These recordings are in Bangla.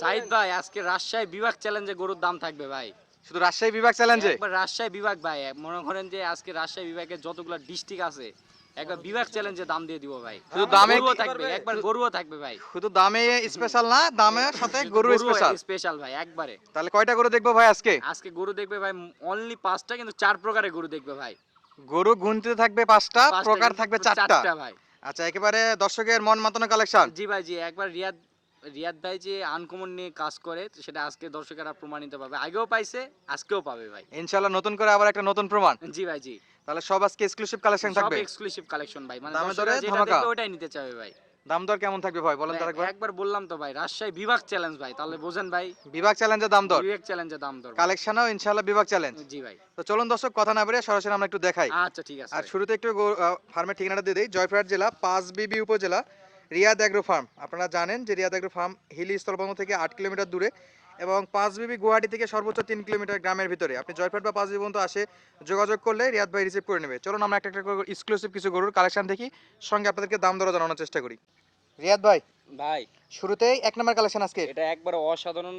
সাইদ ভাই আজকে রাজশাহী বিভাগ চ্যালেঞ্জে গরুর দাম থাকবে ভাই। শুধু রাজশাহী বিভাগ চ্যালেঞ্জে একবার রাজশাহী বিভাগ ভাই মনে করেন যে আজকে রাজশাহী বিভাগের যতগুলো ডিস্ট্রিক্ট আছে একবার বিভাগ চ্যালেঞ্জে দাম দিয়ে দিব ভাই। শুধু দামে থাকবে একবার গরুও থাকবে ভাই। শুধু দামে স্পেশাল না দামের সাথে গরু স্পেশাল স্পেশাল ভাই একবারে। তাহলে কয়টা গরু দেখব ভাই আজকে? আজকে গরু দেখবে ভাই অনলি পাঁচটা কিন্তু চার প্রকারের গরু দেখবে ভাই। গরু গুনতে থাকবে পাঁচটা পাঁচটা প্রকার থাকবে চারটা। ভাই। আচ্ছা একেবারে দর্শকের মন মাতানো কালেকশন জি ভাই জি একবার রিয়াদ রিয়াদ ভাই যে আনকমন নিয়ে কাজ করে সেটা আজকে দর্শকেরা প্রমাণিত পাবে আগেও পাইছে আজকেও পাবে ভাই। ইনশাআল্লাহ নতুন করে আবার একটা নতুন প্রমাণ। জি ভাই জি। তাহলে সব আজকে এক্সক্লুসিভ কালেকশন থাকবে? সব এক্সক্লুসিভ কালেকশন ভাই। মানে দামে দর্শকরা দরে যেটা ধামাকা। দেখবে ওটাই নিতে চাবে ভাই। দাম দর কেমন থাকবে ভাই বলেন তো ভাই, একবার একবার বললাম তো ভাই রাজশাহী বিভাগ চ্যালেঞ্জ ভাই তাহলে বোঝেন ভাই। বিভাগ চ্যালেঞ্জের দাম দর। বিভাগ চ্যালেঞ্জের দাম দর। কালেকশনও ইনশাআল্লাহ বিভাগ চ্যালেঞ্জ জি ভাই। তো চলুন দর্শক কথা না বেরিয়ে সরাসরি আমরা একটু দেখাই। আচ্ছা ঠিক আছে আর শুরুতে একটু ফার্মের ঠিকানাটা দিয়ে দিই জয়পুরহাট জেলা পাঁচ বিবি উপজেলা রিয়াদ অ্যাগ্রো ফার্ম। আপনারা জানেন যে রিয়াদ অ্যাগ্রো ফার্ম হিলি স্থলবঙ্গ থেকে আট কিলোমিটার দূরে এবং পাঁচ বিবি গুয়াহাটি থেকে সর্বোচ্চ তিন কিলোমিটার গ্রামের ভিতরে। আপনি জয়পুরহাট বা পাঁচ বিবি পর্যন্ত আসে যোগাযোগ করলে রিয়াদ ভাই রিসিভ করে নেবে। চলুন আমরা একটা একটা এক্সক্লুসিভ কিছু গরুর কালেকশন দেখি সঙ্গে আপনাদেরকে দাম দরও জানানোর চেষ্টা করি। রিয়াদ ভাই ভাই। শুরুতেই এক নম্বর কালেকশন আজকে। এটা একবার অসাধারণ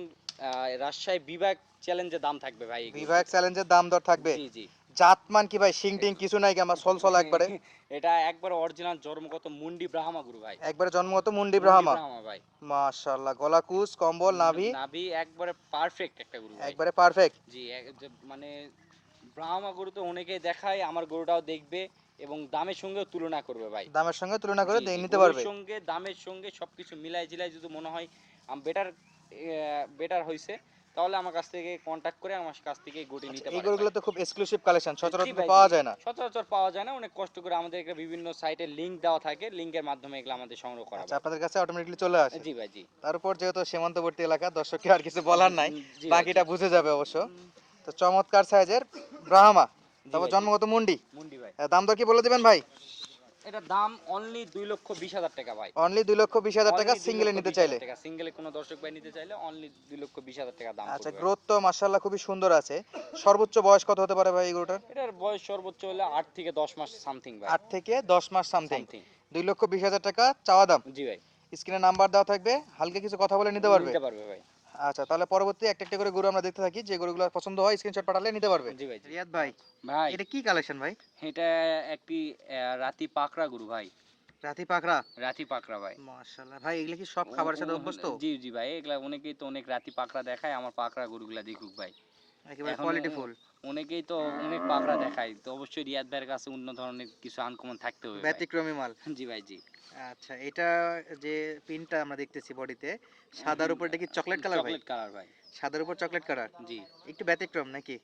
রাজশাহী বিভাগ চ্যালেঞ্জের দাম থাকবে ভাই বিভাগ চ্যালেঞ্জের দাম দর থাকবে। জি জি। জাতমান কি ভাই? টিং কিছু নাই কি আমার? সল সল একবারে। এটা একবার অরিজিনাল জন্মগত মুন্ডি ব্রাহ্মা গুরু ভাই। একবারে জন্মগত মুন্ডি ব্রাহ্মা। ভাই। মাশাআল্লাহ গলা কুচ কম্বল নাভি। নাভি একবারে পারফেক্ট একটা গুরু একবারে পারফেক্ট জি মানে ব্রাহ্মা গরু তো অনেকেই দেখায় আমার গরুটাও দেখবে এবং দামের সঙ্গেও তুলনা করবে ভাই। দামের সঙ্গে তুলনা করে নিতে পারবে। সঙ্গে দামের সঙ্গে সবকিছু মিলাই জিলাই যদি মনে হয় বেটার বেটার হইছে। তাহলে আমার কাছ থেকে কন্টাক্ট করে আমার কাছ থেকে গরু নিতে এই পারে গরুগুলো তো খুব এক্সক্লুসিভ কালেকশন সচরাচর পাওয়া যায় না। সচরাচর পাওয়া যায় না অনেক কষ্ট করে আমাদের একটা বিভিন্ন সাইটে লিংক দেওয়া থাকে লিংকের মাধ্যমে এগুলো আমাদের সংগ্রহ করা আচ্ছা। আপনাদের কাছে অটোমেটিকলি চলে আসে। জি ভাই জি। তার উপর যেহেতু সীমান্তবর্তী এলাকা দর্শককে আর কিছু বলার নাই বাকিটা বুঝে যাবে অবশ্য। তো চমৎকার সাইজের ব্রাহ্মা তারপর জন্মগত মুন্ডি। মুন্ডি ভাই। দাম দর কি বলে দিবেন ভাই? এটা দাম অনলি দুই লক্ষ বিশ হাজার টাকা ভাই। অনলি দুই লক্ষ বিশ হাজার টাকা সিঙ্গেলে নিতে চাইলে। সিঙ্গেলে কোনো দর্শক ভাই নিতে চাইলে অনলি দুই লক্ষ বিশ হাজার টাকা দাম আচ্ছা গ্রোথ তো মার্শাল্লাহ খুবই সুন্দর আছে। সর্বোচ্চ বয়স কত হতে পারে ভাই এই গরুটার? এটার বয়স সর্বোচ্চ হলে আট থেকে দশ মাস সামথিং ভাই। আট থেকে দশ মাস সামথিং সামথিং দুই লক্ষ বিশ হাজার টাকা চাওয়া দাম। জি ভাই। স্ক্রিনে নাম্বার দেওয়া থাকবে। হালকা কিছু কথা বলে নিতে পারবে। নিতে পারবে ভাই। আচ্ছা তাহলে পরবর্তী একটা একটা করে গরু আমরা দেখতে থাকি যে গরুগুলো পছন্দ হয় স্ক্রিনশট পাঠালে নিতে পারবে। জি ভাই রিয়াদ ভাই ভাই। এটা কি কালেকশন ভাই? এটা একটি আহ, রাতি পাকড়া গরু ভাই। রাতি পাকড়া? রাতি পাকড়া ভাই। মাশাআল্লাহ। ভাই এগুলা কি সব খাবারের সাথে অভ্যস্ত? জি জি ভাই এগুলা অনেকেই তো অনেক রাতি পাকড়া দেখায় আমার পাকড়া গরুগুলা দেখুক ভাই। একেবারে কোয়ালিটি ফুল অনেকেই তো অনেক পাকড়া দেখায় তো অবশ্যই রিয়াদ ভাইয়ের কাছে অন্য ধরনের কিছু আনকমন থাকতে হবে। ব্যতিক্রমী মাল। জি ভাই জি। আচ্ছা এটা যে পিনটা আমরা দেখতেছি বডিতে সাদার উপর এটা কি চকলেট কালার ভাই? চকলেট কালার ভাই। সাদার উপর চকলেট কালার জি। একটু ব্যতিক্রম নাকি?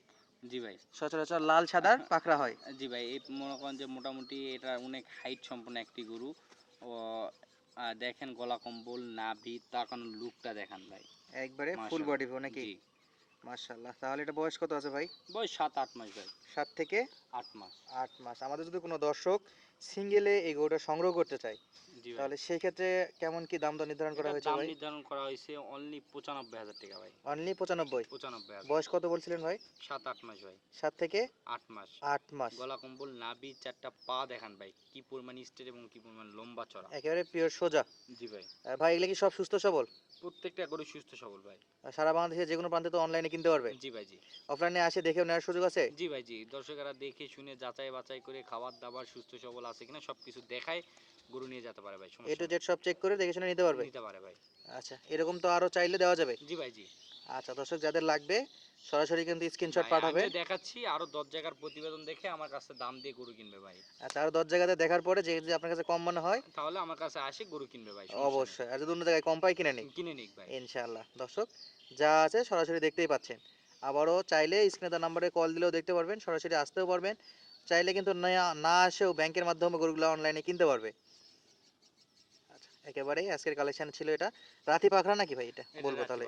জি ভাই। সচরাচর লাল সাদার পাকড়া হয়। জি ভাই এই মনে করেন যে মোটামুটি এটা অনেক হাইট সম্পন্ন একটি গরু। ও দেখেন গলা কম্বল নাভি তাকানোর লুকটা দেখান ভাই। একবারে ফুল। বডি নাকি? জি তাহলে এটা বয়স কত আছে ভাই? বয়স সাত আট মাস ভাই। সাত থেকে আট মাস। আট মাস। আমাদের যদি কোনো দর্শক সিঙ্গেলে এই গরুটা সংগ্রহ করতে চায় তাহলে সেই ক্ষেত্রে কেমন কি দাম দর নির্ধারণ করা হয়েছে দাম নির্ধারণ করা হয়েছে অনলি পঁচানব্বই হাজার টাকা ভাই। অনলি পঁচানব্বই? পঁচানব্বই হাজার। বয়স কত বলছিলেন ভাই? সাত আট মাস ভাই। সাত থেকে? আট মাস। আট মাস। গলা কম্বল নাভি চারটা পা দেখান ভাই কি পরিমাণ স্টেট এবং কি পরিমাণ লম্বা চড়া। একেবারে পিওর সোজা। জি ভাই। ভাই এগুলো কি সব সুস্থ সবল? প্রত্যেকটা গরু সুস্থ সবল ভাই। সারা বাংলাদেশে যে কোনো প্রান্তে তো অনলাইনে কিনতে পারবে? জি ভাই জি। অফলাইনে আসে দেখেও নেওয়ার সুযোগ আছে? জি ভাই জি। দর্শকেরা দেখে শুনে যাচাই বাছাই করে খাবার দাবার সুস্থ সবল আছে কিনা সবকিছু দেখায়। গরু নিয়ে যেতে পারে ভাই এ টু জেড সব চেক করে দেখে শুনে নিতে পারবে? নিতে পারে ভাই। আচ্ছা এরকম তো আরও চাইলে দেওয়া যাবে? জি ভাই জি। আচ্ছা দর্শক যাদের লাগবে সরাসরি কিন্তু স্ক্রিনশট পাঠাবে। দেখাচ্ছি আরও দশ জায়গার প্রতিবেদন দেখে আমার কাছে দাম দিয়ে গরু কিনবে ভাই। আচ্ছা আরও দশ জায়গাতে দেখার পরে যে যদি আপনার কাছে কম মনে হয় তাহলে আমার কাছে আসে গরু কিনবে ভাই অবশ্যই। আর যদি অন্য জায়গায় কম পাই কিনে নিই কিনে নিক ভাই। ইনশাআল্লাহ। দর্শক যা আছে সরাসরি দেখতেই পাচ্ছেন। আবারও চাইলে স্ক্রিনে তার নাম্বারে কল দিলেও দেখতে পারবেন সরাসরি আসতেও পারবেন। চাইলে কিন্তু না না আসেও ব্যাংকের মাধ্যমে গরুগুলো অনলাইনে কিনতে পারবে। একেবারেই আজকের কালেকশন ছিল এটা। রাতি পাখরা নাকি ভাই এটা? বলব তাহলে।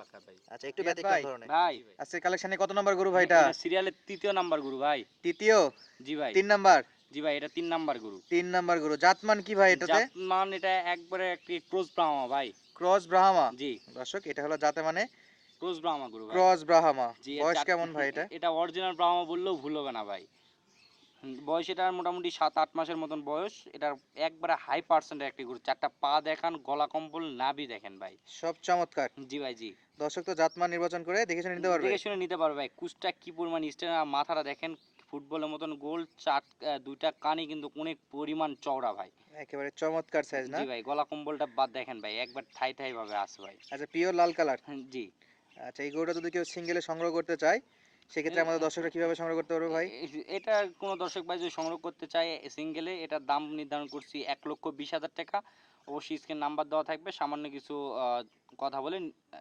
আচ্ছা একটু ব্যতিক্রম ধরনের। ভাই আজকের কালেকশনে কত নম্বর গরু ভাই এটা? সিরিয়ালের তৃতীয় নাম্বার গরু ভাই। তৃতীয়? জি ভাই। তিন নাম্বার জি ভাই এটা তিন নাম্বার গরু তিন নাম্বার গরু জাতমান কি ভাই এটাতে? জাতমান এটা একবারে একটি ক্রোজ ব্রাহ্মা ভাই। ক্রস ব্রাহ্মা। জি। দর্শক এটা হলো জাতে মানে ক্রোজ ব্রাহ্মা গরু ভাই। ক্রস ব্রাহ্মা। বয়স কেমন ভাই এটা? এটা অরিজিনাল ব্রাহ্মা বললেও ভুল হবে না ভাই। বয়স এটার মোটামুটি সাত আট মাসের মতন বয়স। এটার একবারে হাই পার্সেন্টের একটি গরু। চারটা পা দেখান গলা কম্বল নাভি দেখেন ভাই। সব চমৎকার। জি ভাই জি। দর্শক তো জাতমান নির্বাচন করে দেখে শুনে নিতে পারবে। দেখে শুনে নিতে পারবে ভাই। কুচটা কি পরিমাণ স্টেন মাথাটা দেখেন ফুটবলের মতন গোল চার দুইটা কানি কিন্তু অনেক পরিমাণ চওড়া ভাই। একেবারে চমৎকার সাইজ না? জি ভাই গলা কম্বলটা বাদ দেখেন ভাই। একবার ঠাই ঠাই ভাবে আছে ভাই। আচ্ছা পিওর লাল কালার জি। আচ্ছা এই গরুটা যদি কেউ সিঙ্গেলে সংগ্রহ করতে চায় সেক্ষেত্রে আমাদের দর্শকরা কীভাবে সংগ্রহ করতে পারবে ভাই? এটা কোনো দর্শক ভাই যদি সংগ্রহ করতে চায় সিঙ্গেলে এটার দাম নির্ধারণ করছি এক লক্ষ বিশ হাজার টাকা। অবশ্যই স্ক্রিন নাম্বার দেওয়া থাকবে সামান্য কিছু কথা বলে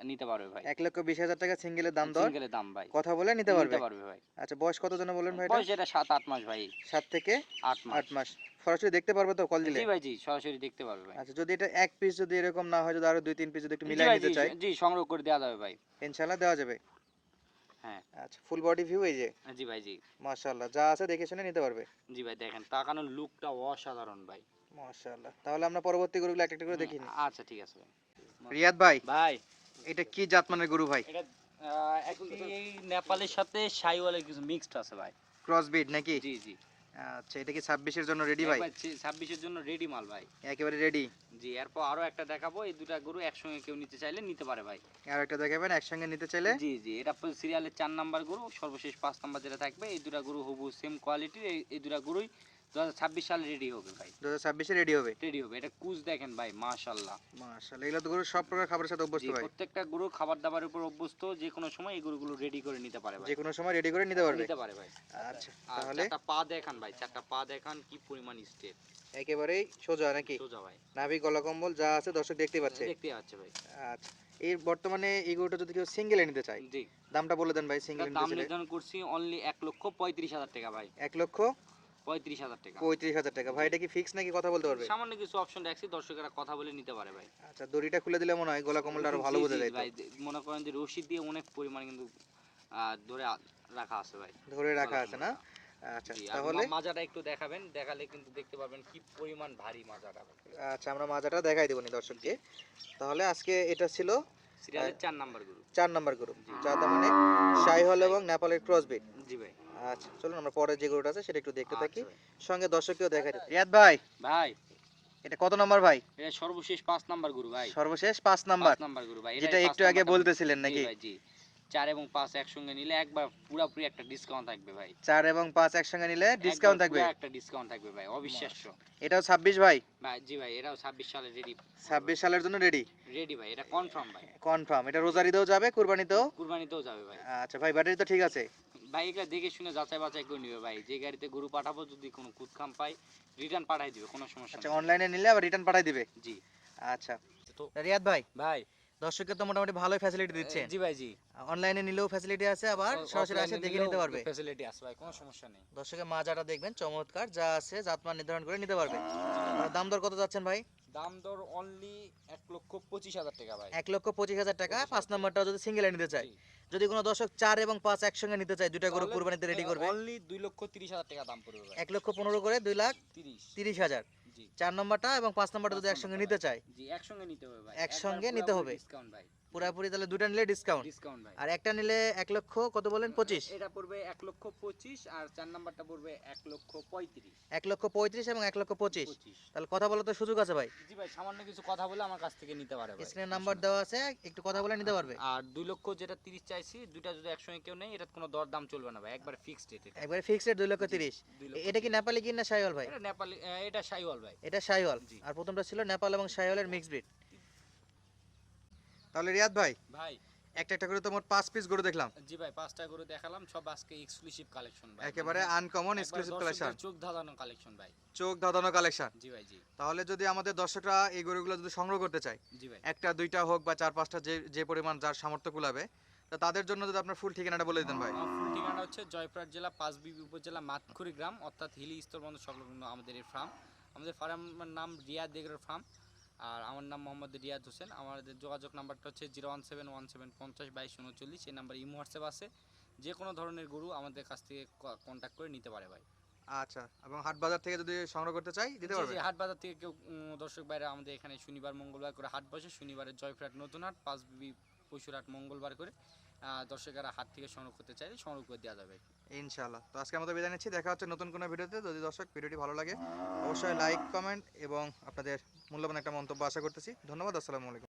নিতে পারবে ভাই। এক লক্ষ বিশ হাজার টাকা সিঙ্গেলের দাম দর? সিঙ্গেলের দাম ভাই। কথা বলে নিতে পারবে? পারবে ভাই। আচ্ছা বয়স কত জন বলেন ভাই বয়স এটা সাত আট মাস ভাই। সাত থেকে আট মাস। আট মাস। সরাসরি দেখতে পারবে তো কল দিলে? জি ভাই জি সরাসরি দেখতে পারবে ভাই। আচ্ছা যদি এটা এক পিস যদি এরকম না হয় যদি আরও দুই তিন পিস যদি একটু মিলাই নিতে চাই জি সংগ্রহ করে দেওয়া যাবে ভাই। ইনশাআল্লাহ দেওয়া যাবে। হ্যাঁ। আচ্ছা ফুল বডি ভিউ এই যে? জি ভাই জি। মাশাআল্লাহ যা আছে দেখে শুনে নিতে পারবে। জি ভাই দেখেন তাকানোর লুকটা অসাধারণ ভাই। মাশাআল্লাহ তাহলে আমরা পরবর্তী গরুগুলো একটা একটা করে দেখি আচ্ছা ঠিক আছে ভাই। রিয়াদ ভাই ভাই। এটা কি জাতমানের গরু ভাই? এটা একটি এই নেপালের সাথে সাইওয়ালের কিছু মিক্সড আছে ভাই। ক্রস ব্রিড নাকি? জি জি। আচ্ছা এটা কি 26 এর জন্য রেডি ভাই? 26 এর জন্য রেডি মাল ভাই। একেবারে রেডি জি এরপর আরও একটা দেখাবো এই দুটো গরু একসঙ্গে কেউ নিতে চাইলে নিতে পারে ভাই। আর একটা দেখাবেন একসঙ্গে নিতে চাইলে? জি জি এটা সিরিয়ালের 4 নাম্বার গরু সর্বশেষ 5 নাম্বার যেটা থাকবে এই দুটো গরু হবু সেম কোয়ালিটির এই দুটো দুটা গরুই দু হাজার ছাব্বিশ সালে রেডি হবে ভাই। দু হাজার রেডি হবে? রেডি হবে। এটা কুচ দেখেন ভাই মাশাল্লাহ মাশাআল্লাহ এগুলো তো গরু সব প্রকার খাবারের সাথে অভ্যস্ত ভাই। প্রত্যেকটা গরু খাবার দাবারের উপর অভ্যস্ত যে কোনো সময় এই গরুগুলো রেডি করে নিতে পারে ভাই। যে কোনো সময় রেডি করে নিতে পারবে। নিতে পারে ভাই। আচ্ছা তাহলে? চারটা পা দেখান ভাই চারটা পা দেখান কি পরিমাণ স্টেপ একেবারেই সোজা নাকি? সোজা ভাই। নাভি গলা কম্বল যা আছে দর্শক দেখতে পাচ্ছে। দেখতে পাচ্ছে ভাই। আচ্ছা এই বর্তমানে এই গরুটা যদি কেউ সিঙ্গেলে নিতে চায় জি। দামটা বলে দেন ভাই সিঙ্গেল দাম নির্ধারণ করছি অনলি এক লক্ষ পঁয়ত্রিশ হাজার টাকা ভাই। এক লক্ষ পঁয়ত্রিশ হাজার টাকা। পঁয়ত্রিশ হাজার টাকা। ভাই এটা কি ফিক্স নাকি কথা বলতে পারবে? সামান্য কিছু অপশন রাখছি দর্শকেরা কথা বলে নিতে পারে ভাই। আচ্ছা দড়িটা খুলে দিলে মনে হয় গলা কম্বলটা আরও ভালো বোঝা যায় ভাই মনে করেন যে রশি দিয়ে অনেক পরিমাণ কিন্তু ধরে রাখা আছে ভাই। ধরে রাখা আছে না? আচ্ছা তাহলে? মাজাটা একটু দেখাবেন দেখালে কিন্তু দেখতে পারবেন কি পরিমাণ ভারী মাজাটা আচ্ছা আমরা মাজাটা দেখাই দেবনি দর্শককে। তাহলে আজকে এটা ছিল সিরিয়ালের চার নাম্বার গরু চার নাম্বার গরু যা তার মানে শাইহল এবং নেপালের ক্রসবিট জি ভাই। আচ্ছা চলুন আমরা পরে যে গরুটা আছে সেটা একটু দেখতে থাকি। আচ্ছা সঙ্গে দর্শককেও দেখাই দিই রিয়াদ ভাই ভাই। এটা কত নাম্বার ভাই? এটা সর্বশেষ পাঁচ নাম্বার গরু ভাই। সর্বশেষ পাঁচ নাম্বার। পাঁচ নাম্বার গরু ভাই। যেটা একটু আগে বলতেছিলেন নাকি? জি চার এবং পাঁচ একসঙ্গে নিলে একবার পুরাপুরি একটা ডিসকাউন্ট থাকবে ভাই। চার এবং পাঁচ একসঙ্গে নিলে ডিসকাউন্ট থাকবে। একটা ডিসকাউন্ট থাকবে ভাই অবিশ্বাস্য। এটাও ছাব্বিশ ভাই? ভাই জি ভাই এটাও ছাব্বিশ সালে রেডি ছাব্বিশ সালের জন্য রেডি রেডি ভাই এটা কনফার্ম ভাই। কনফার্ম এটা রোজারিতেও যাবে কুরবানিতেও? কুরবানিতেও যাবে ভাই। আচ্ছা ভাই ব্যাটারি তো ঠিক আছে। ভাই এগুলা দেখে শুনে যাচাই বাছাই করে নিবে ভাই। যে গাড়িতে গরু পাঠাবো যদি কোনো কুদখাম পাই রিটার্ন পাঠাই দিবে কোনো সমস্যা আচ্ছা অনলাইনে নিলে আবার রিটার্ন পাঠাই দিবে? জি। আচ্ছা। তো রিয়াদ ভাই ভাই। দর্শককে তো মোটামুটি ভালোই ফ্যাসিলিটি দিচ্ছেন। জি ভাই জি। অনলাইনে নিলেও ফ্যাসিলিটি আছে আবার সরাসরি এসে দেখে নিতে পারবে। ফ্যাসিলিটি আছে ভাই কোনো সমস্যা নেই। দর্শকের মাজাটা দেখবেন চমৎকার যা আছে জাতমান নির্ধারণ করে নিতে পারবে। দাম দর কত যাচ্ছেন ভাই? দাম দর অনলি এক লক্ষ পঁচিশ হাজার টাকা ভাই। এক লক্ষ পঁচিশ হাজার টাকা। পাঁচ নম্বরটাও যদি সিঙ্গেলে নিতে চাই যদি কোনো দর্শক চার এবং পাঁচ একসঙ্গে নিতে চায় দুটা করে কুরবানিতে রেডি করবে। অনলি দুই লক্ষ তিরিশ হাজার টাকা দাম পড়বে ভাই। এক লক্ষ পনেরো করে দুই লাখ তিরিশ। হাজার। চার নম্বরটা এবং পাঁচ নম্বরটা যদি একসঙ্গে নিতে চাই একসঙ্গে নিতে হবে ভাই। একসঙ্গে নিতে হবে। ডিসকাউন্ট ভাই। পুরাপুরি তাহলে দুটা নিলে ডিসকাউন্ট ডিসকাউন্ট ভাই। আর একটা নিলে এক লক্ষ কত বলেন? পঁচিশ। এটা পড়বে এক লক্ষ পঁচিশ আর চার নাম্বারটা পড়বে এক লক্ষ পঁয়ত্রিশ। এক লক্ষ পঁয়ত্রিশ এবং এক লক্ষ পঁচিশ। তাহলে কথা বলার তো সুযোগ আছে ভাই। জি ভাই সামান্য কিছু কথা বলে আমার কাছ থেকে নিতে পারে ভাই। স্ক্রিনে নাম্বার দেওয়া আছে একটু কথা বলে নিতে পারবে। আর দুই লক্ষ যেটা তিরিশ চাইছি দুইটা যদি একসঙ্গে কেউ নেই এটা কোনো দর দাম চলবে না ভাই একবার ফিক্সড রেট এটা একবারে ফিক্সড দুই লক্ষ তিরিশ। এটা কি নেপালি কিন না সাইওয়াল ভাই? এটা নেপালি এটা সাইওয়াল ভাই। এটা সাইওয়াল। আর প্রথমটা ছিল নেপাল এবং সাইওয়ালের মিক্সড ব্রিড তাহলে রিয়াদ ভাই ভাই। একটা একটা করে তো মোট পাঁচ পিস গরু দেখলাম। জি ভাই পাঁচটা গরু দেখালাম সব আজকে এক্সক্লুসিভ কালেকশন ভাই। একেবারে আনকমন এক্সক্লুসিভ কালেকশন চোখ ধাঁধানো কালেকশন ভাই। চোখ ধাঁধানো কালেকশন জি ভাই জি। তাহলে যদি আমাদের দর্শকরা এই গরুগুলো যদি সংগ্রহ করতে চায় জি ভাই। একটা দুইটা হোক বা চার পাঁচটা যে যে পরিমাণ যার সামর্থ্য কুলাবে তা তাদের জন্য যদি আপনার ফুল ঠিকানাটা বলে দিতেন ভাই। ফুল ঠিকানা হচ্ছে জয়পুরহাট জেলা পাঁচবিবি উপজেলা মাতখুরি গ্রাম অর্থাৎ হিলি স্তরবন্ধ সংলগ্ন আমাদের এই ফার্ম আমাদের ফার্মের নাম রিয়াদ দেগরের ফার্ম আর আমার নাম মোহাম্মদ রিয়াদ হোসেন। আমাদের যোগাযোগ নাম্বারটা হচ্ছে zero one seven one seven পঞ্চাশ বাইশ উনচল্লিশ। এই নাম্বার ইমো হোয়াটসঅ্যাপ আছে। যে কোনো ধরনের গরু আমাদের কাছ থেকে কন্ট্যাক্ট করে নিতে পারে ভাই। আচ্ছা এবং হাট বাজার থেকে যদি সংগ্রহ করতে চাই দিতে পারবে জি, হাট বাজার থেকে কেউ দর্শক বাইরে আমাদের এখানে শনিবার মঙ্গলবার করে হাট বসে। শনিবারে জয়পুরহাট নতুন হাট পাঁচ পাঁচবিবি পশুরহাট মঙ্গলবার করে। দর্শকেরা হাত থেকে সংগ্রহ করতে চাই সংগ্রহ করে দেওয়া যাবে। ইনশাল্লাহ তো আজকে আমাদের বিদায় নিচ্ছি। দেখা হচ্ছে নতুন কোনো ভিডিওতে। যদি দর্শক ভিডিওটি ভালো লাগে, অবশ্যই লাইক, কমেন্ট এবং আপনাদের মূল্যবান একটা মন্তব্য আশা করতেছি। ধন্যবাদ, আসসালামু আলাইকুম।